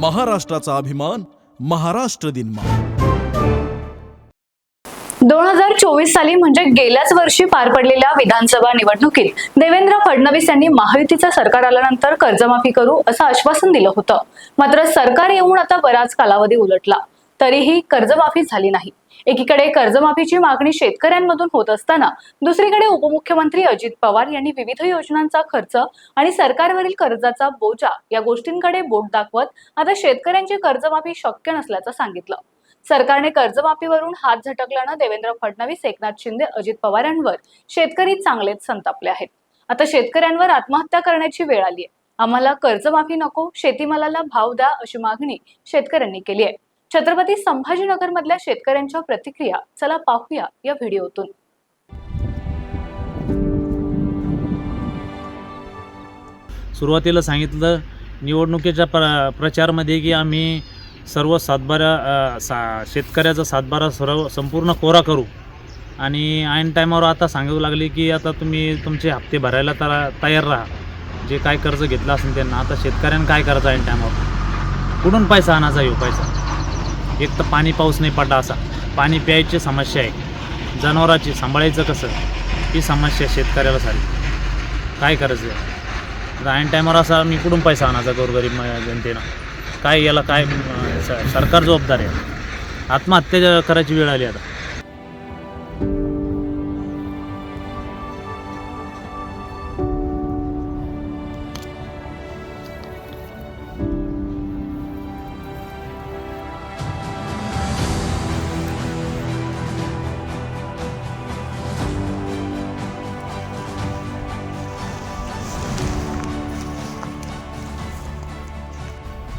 महाराष्ट्राचा अभिमान महाराष्ट्र दिनमा दोन हजार चोवीस साली म्हणजे गेल्याच वर्षी पार पडलेल्या विधानसभा निवडणुकीत देवेंद्र फडणवीस यांनी महायुतीचं सरकार आल्यानंतर कर्जमाफी करू असं आश्वासन दिलं होतं. मात्र सरकार येऊन आता बराच कालावधी उलटला. तरीही कर्जमाफी झाली नाही. एकीकडे कर्जमाफीची मागणी शेतकऱ्यांमधून होत असताना दुसरीकडे उपमुख्यमंत्री अजित पवार यांनी विविध योजनांचा खर्च आणि सरकारवरील कर्जाचा बोजा या गोष्टींकडे बोट दाखवत आता शेतकऱ्यांची कर्जमाफी शक्य नसल्याचं सांगितलं. सरकारने कर्जमाफीवरून हात झटकल्यानं देवेंद्र फडणवीस एकनाथ शिंदे अजित पवार यांवर शेतकरी चांगलेच संतापले आहेत. आता शेतकऱ्यांवर आत्महत्या करण्याची वेळ आली आहे आम्हाला कर्जमाफी नको शेतीमालाला भाव द्या अशी मागणी शेतकऱ्यांनी केली आहे. छत्रपती संभाजीनगर मधल्या शेतकऱ्यांच्या प्रतिक्रिया चला पाहूया या व्हिडिओतून. सुरुवातीला सांगितलं निवडणुकीच्या प्र प्रचारमध्ये की आम्ही सर्व सातबारा सा शेतकऱ्याचा सातबारा सर्व संपूर्ण कोरा करू. आणि ऐन टायमावर आता सांगू लागले की आता तुम्ही तुमचे हप्ते भरायला तर तयार राहा. जे काय कर्ज घेतलं असेल त्यांना आता शेतकऱ्यांना काय करायचं ऐन टायमावर? कुठून पैसा आणायचा येऊ पैसा? एक तर पाणी पाऊस नाही पडला असा. पाणी प्यायची समस्या आहे. जनावराची सांभाळायचं कसं? ही समस्या शेतकऱ्याला सारी काय करायचं? आहे आता ऐन टायमावर असा मी कुठून पैसा आणायचा गोरगरीब जनतेनं? काय याला काय स- सरकार जबाबदार आहे? आत्महत्या करायची वेळ आली आता.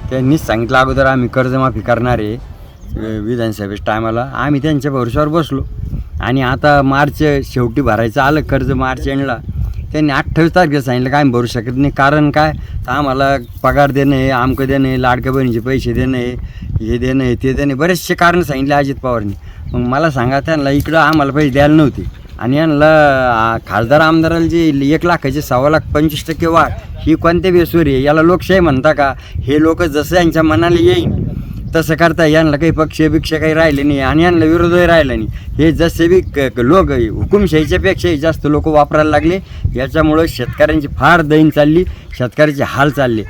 त्यांनीच सांगितलं अगोदर आम्ही कर्जमाफी करणार आहे विधानसभेच्या टायमाला. आम्ही त्यांच्या भरोश्यावर बसलो. आणि आता मार्च शेवटी भरायचं आलं कर्ज मार्च एंडला. त्यांनी अठ्ठावीस तारखेला सांगितलं काय आम्ही भरू शकत नाही. कारण काय? तर आम्हाला पगार देणं आहे आमकं देणं आहे लाडक्या बहिणीचे पैसे देणं आहे हे देणं आहे ते देणं आहे. बरेचसे कारणं सांगितले अजित पवारनी. मग मला सांगा त्यांना इकडं आम्हाला पैसे द्यायला नव्हते. आणि यांना खासदार आमदाराला जे एक लाखाची सव्वा लाख पंचवीस टक्के वाढ ही कोणत्या बेसुरी आहे? याला लोकशाही म्हणता का? हे लोक जसं यांच्या मनाला येईल तसं करता यांना काही पक्ष बिक्ष काही राहिले नाही आणि यांना विरोधही राहिला नाही. हे जसे बी क- लोक हुकुमशाहीच्यापेक्षाही जास्त लोक वापरायला लागले. याच्यामुळं शेतकऱ्यांची फार दहीन चालली शेतकऱ्याचे हाल चालले.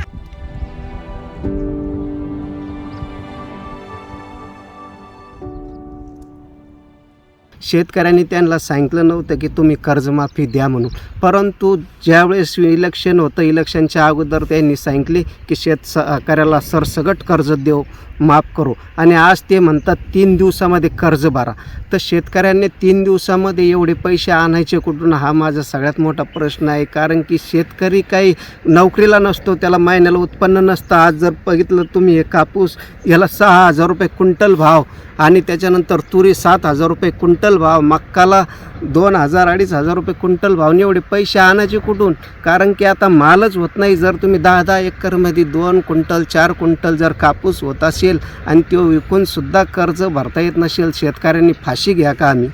शेतकऱ्यांनी त्यांना सांगितलं नव्हतं की तुम्ही कर्जमाफी द्या म्हणून. परंतु ज्यावेळेस इलेक्शन होतं इलेक्शनच्या अगोदर त्यांनी सांगितले की शेत शेतकऱ्याला सरसगट कर्ज देऊ. माफ करू. आणि आज ते म्हणतात तीन दिवसामध्ये कर्ज भरा. तर शेतकऱ्यांनी तीन दिवसामध्ये एवढे पैसे आणायचे कुठून? हा माझा सगळ्यात मोठा प्रश्न आहे. कारण की शेतकरी काही नोकरीला नसतो त्याला महिन्याला उत्पन्न नसतं. आज जर बघितलं तुम्ही हे कापूस याला सहा हजार रुपये क्विंटल भाव आणि त्याच्यानंतर तुरी सात हजार रुपये क्विंटल भाव. मक्काला दोन हजार अडीच हजार रुपये क्विंटल भावने एवढे पैसे आणायचे कुठून? कारण की आता मालच होत नाही. जर तुम्ही दहा दहा एकरमध्ये दोन क्विंटल चार क्विंटल जर कापूस होत असेल आणि तो विकूनसुद्धा कर्ज भरता येत नसेल शेतकऱ्यांनी फाशी घ्या का आम्ही?